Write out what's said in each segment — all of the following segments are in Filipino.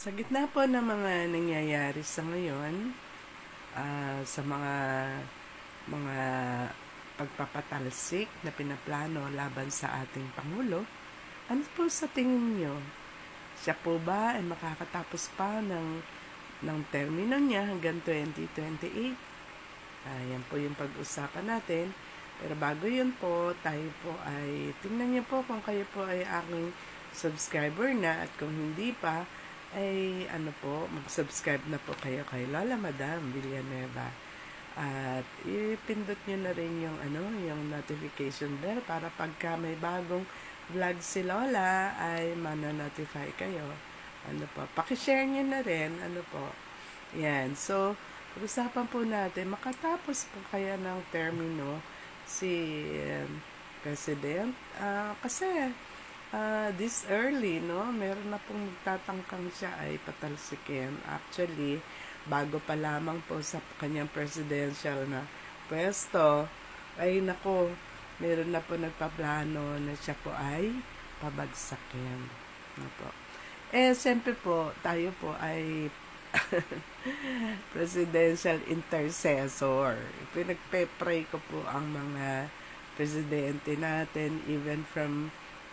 Sa gitna po ng mga nangyayari sa ngayon, ah, sa mga mga pagpapatalsik na pinaplano laban sa ating Pangulo, ano po sa tingin nyo? Siya po ba ay makakatapos pa ng, ng termino niya hanggang 2028? Ah, yan po yung pag-usapan natin. Pero bago yun po, tayo po ay, tingnan niyo po kung kayo po ay aking subscriber na at kung hindi pa, ay ano po, mag-subscribe na po kayo kay Lola Madam Villanueva. At ipindot nyo na rin yung ano, yung notification bell para pagka may bagong vlog si Lola ay mana-notify kayo. Ano po, paki-share nyo na rin, ano po. Yan, so pag-usapan po natin, makatapos po kaya ng termino si um, President Ah, kasi ah, this early, no, meron na pong magtatangkang siya ay patalsikin. Actually, bago pa lamang po sa kanyang presidential na pwesto, ay nako, meron na po nagpaplano na siya po ay pabagsakin. Ano po. Eh, siyempre po, tayo po ay presidential intercessor. Pinagpe-pray ko po ang mga presidente natin, even from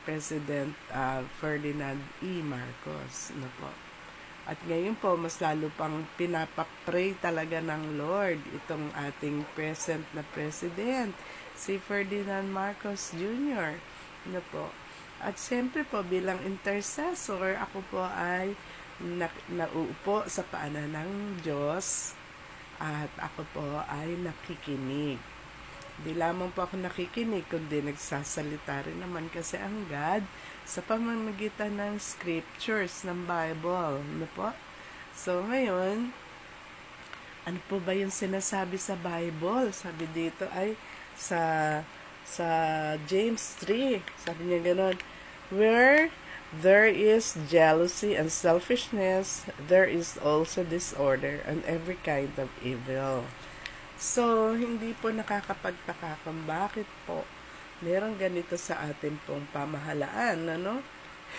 President uh, Ferdinand E. Marcos. Ano po. At ngayon po, mas lalo pang pinapapray talaga ng Lord itong ating present na president, si Ferdinand Marcos Jr. Ano po. At siyempre po, bilang intercessor, ako po ay na, nauupo sa paanan ng Diyos at ako po ay nakikinig. Di lamang po ako nakikinig, kundi nagsasalita rin naman kasi ang God sa pamamagitan ng scriptures ng Bible. Ano po? So, ngayon, ano po ba yung sinasabi sa Bible? Sabi dito ay sa sa James 3. Sabi niya gano'n, Where there is jealousy and selfishness, there is also disorder and every kind of evil. So, hindi po nakakapagtaka kung bakit po meron ganito sa atin pong pamahalaan, ano?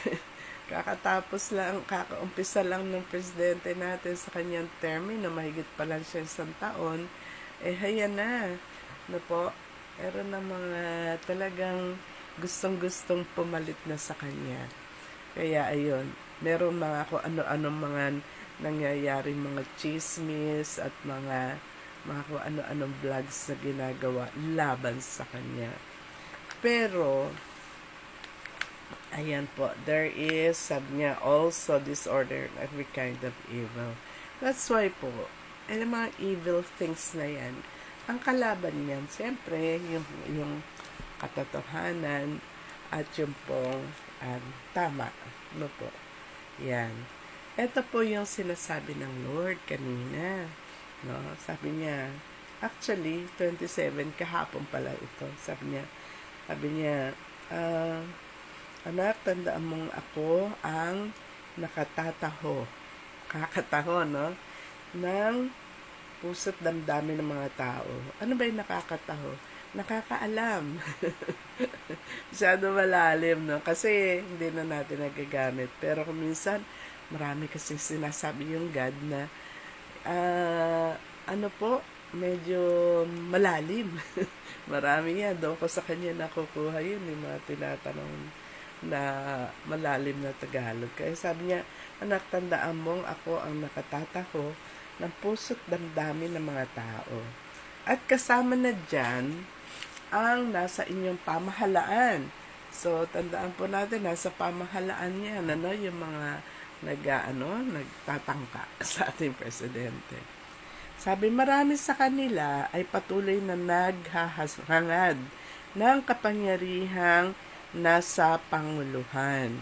Kakatapos lang, kakaumpisa lang ng presidente natin sa kanyang termino, mahigit pa lang siya isang taon, eh, haya na. Ano po? Meron na mga talagang gustong-gustong pumalit na sa kanya. Kaya, ayun, meron mga kung ano-anong mga nangyayari mga chismis at mga mga kung ano-anong vlogs na ginagawa laban sa kanya. Pero, ayan po, there is, sabi niya, also disorder and every kind of evil. That's why po, eh, mga evil things na yan, ang kalaban niyan, siyempre, yung, yung katotohanan at yung pong um, tama. No po? Yan. Ito po yung sinasabi ng Lord kanina. No? Sabi niya, actually, 27, kahapon pala ito. Sabi niya, sabi niya, uh, anak, tandaan mong ako ang nakatataho, kakataho, no? ng puso't damdamin ng mga tao. Ano ba yung nakakataho? Nakakaalam. Masyado malalim, no? Kasi hindi na natin nagagamit. Pero kung minsan, marami kasi sinasabi yung God na uh, ano po, medyo malalim. Marami yan. Doon ko sa kanya nakukuha yun, yung mga tinatanong na malalim na Tagalog. Kaya sabi niya, anak, tandaan mong ako ang nakatataho ng puso't damdamin ng mga tao. At kasama na dyan, ang nasa inyong pamahalaan. So, tandaan po natin, nasa pamahalaan niya, ano, yung mga nag, ano, nagtatangka sa ating presidente. Sabi marami sa kanila ay patuloy na naghahangad ng kapangyarihang nasa Panguluhan.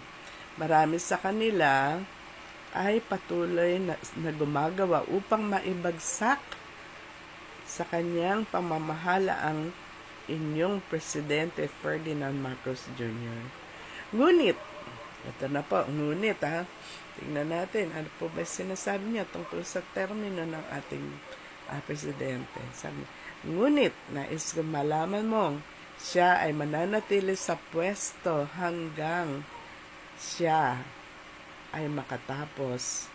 Marami sa kanila ay patuloy na, na gumagawa upang maibagsak sa kanyang pamamahala ang inyong Presidente Ferdinand Marcos Jr. Ngunit, ito na po, ngunit ha, tingnan natin, ano po ba sinasabi niya tungkol sa termino ng ating uh, Presidente. Sabi, ngunit, nais ko malaman mong siya ay mananatili sa pwesto hanggang siya ay makatapos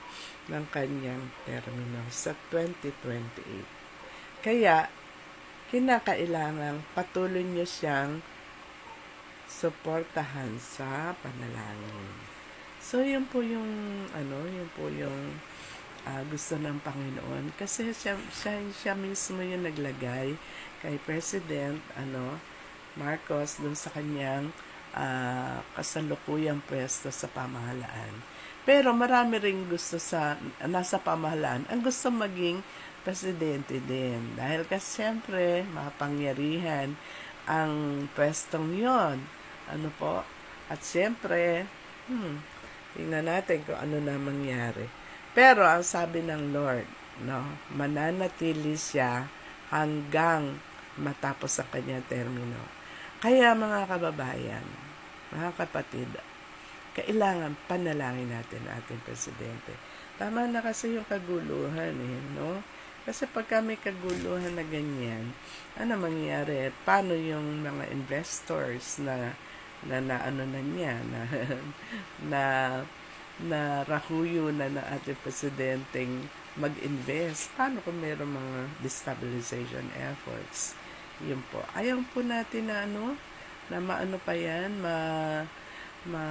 ng kanyang termino sa 2028. Kaya, kinakailangan patuloy niyo siyang suportahan sa panalangin. So, yun po yung, ano, yun po yung ah, gusto ng Panginoon. Kasi siya, siya, siya mismo yung naglagay kay President, ano, Marcos dun sa kanyang ah, kasalukuyang pwesto sa pamahalaan. Pero marami ring gusto sa nasa pamahalaan ang gusto maging presidente din. Dahil kasi siyempre, mapangyarihan ang pwestong yon Ano po? At siyempre, hmm, tingnan natin kung ano na mangyari. Pero ang sabi ng Lord, no, mananatili siya hanggang matapos ang kanyang termino. Kaya mga kababayan, mga kapatid, kailangan panalangin natin ating presidente. Tama na kasi yung kaguluhan eh, no? Kasi pagka may kaguluhan na ganyan, ano mangyayari? Paano yung mga investors na na, na ano na niya, na, na na rahuyo na ng ating presidenteng mag-invest. Paano kung mayroong mga destabilization efforts? Yun po. Ayaw po natin na ano, na maano pa yan, ma, ma,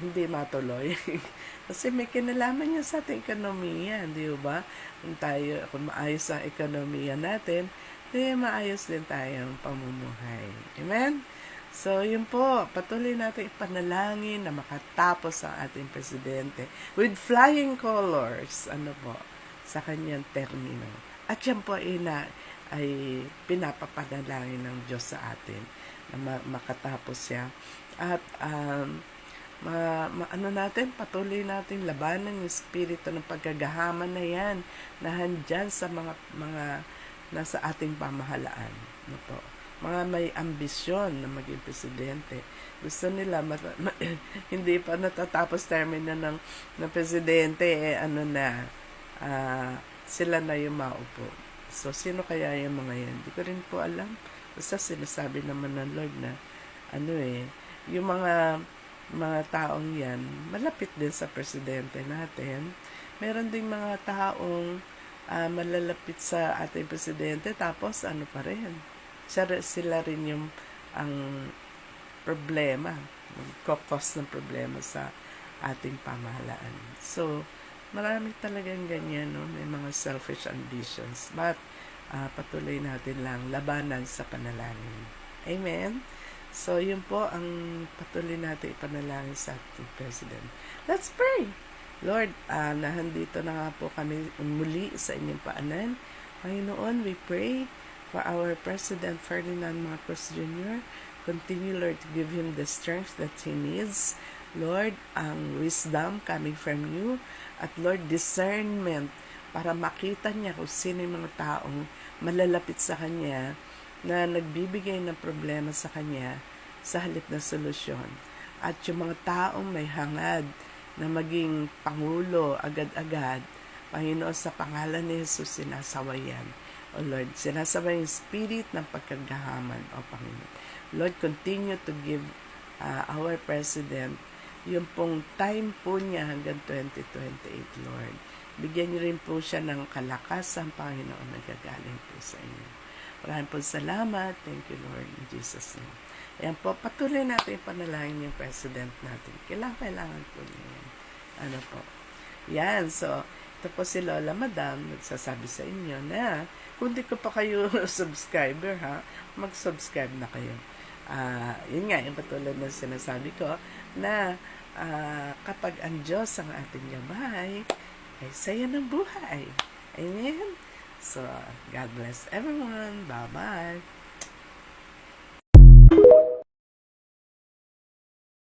hindi matuloy. Kasi may kinalaman niya sa ating ekonomiya, di ba? Kung tayo, kung maayos ang ekonomiya natin, di maayos din tayong pamumuhay. Amen? So, yun po, patuloy natin ipanalangin na makatapos ang ating presidente with flying colors, ano po, sa kanyang termino. At yan po ay, na, ay pinapapanalangin ng Diyos sa atin na ma- makatapos siya. At um, ma, ma, ano natin, patuloy natin labanan yung espiritu ng pagkagahaman na yan na handyan sa mga mga nasa ating pamahalaan. Ano po mga may ambisyon na maging presidente. Gusto nila, mat- ma- hindi pa natatapos termino ng, ng presidente, eh, ano na, ah, sila na yung maupo. So, sino kaya yung mga yan? Hindi ko rin po alam. Basta sinasabi naman ng Lord na, ano eh, yung mga mga taong yan, malapit din sa presidente natin. Meron ding mga taong ah, malalapit sa ating presidente, tapos ano pa rin, sila, rin yung ang problema, magkakos ng problema sa ating pamahalaan. So, marami talagang ganyan, no? may mga selfish ambitions. But, ah, patuloy natin lang labanan sa panalangin. Amen? So, yun po ang patuloy natin ipanalangin sa ating President. Let's pray! Lord, uh, nahandito na nga po kami muli sa inyong paanan. Panginoon, we pray for our President Ferdinand Marcos Jr. Continue, Lord, to give him the strength that he needs. Lord, ang wisdom coming from you. At Lord, discernment para makita niya kung sino yung mga taong malalapit sa kanya na nagbibigay ng problema sa kanya sa halip na solusyon. At yung mga taong may hangad na maging pangulo agad-agad, Panginoon, sa pangalan ni Jesus, sinasawayan o Lord, sinasabay yung spirit ng pagkagahaman, O Panginoon. Lord, continue to give uh, our President yung pong time po niya hanggang 2028, Lord. Bigyan niyo rin po siya ng kalakasan, Panginoon, na gagaling po sa inyo. Maraming po salamat. Thank you, Lord, in Jesus' name. Ayan po, patuloy natin panalangin yung President natin. Kailangan, kailangan po niya. Ano po. Yan, so, ito po si Lola Madam, nagsasabi sa inyo na kung di ko pa kayo subscriber ha, mag-subscribe na kayo. Uh, yun nga, yung patulad na sinasabi ko, na uh, kapag ang Diyos ang ating gabay, ay saya ng buhay. Amen? So, God bless everyone. Bye-bye.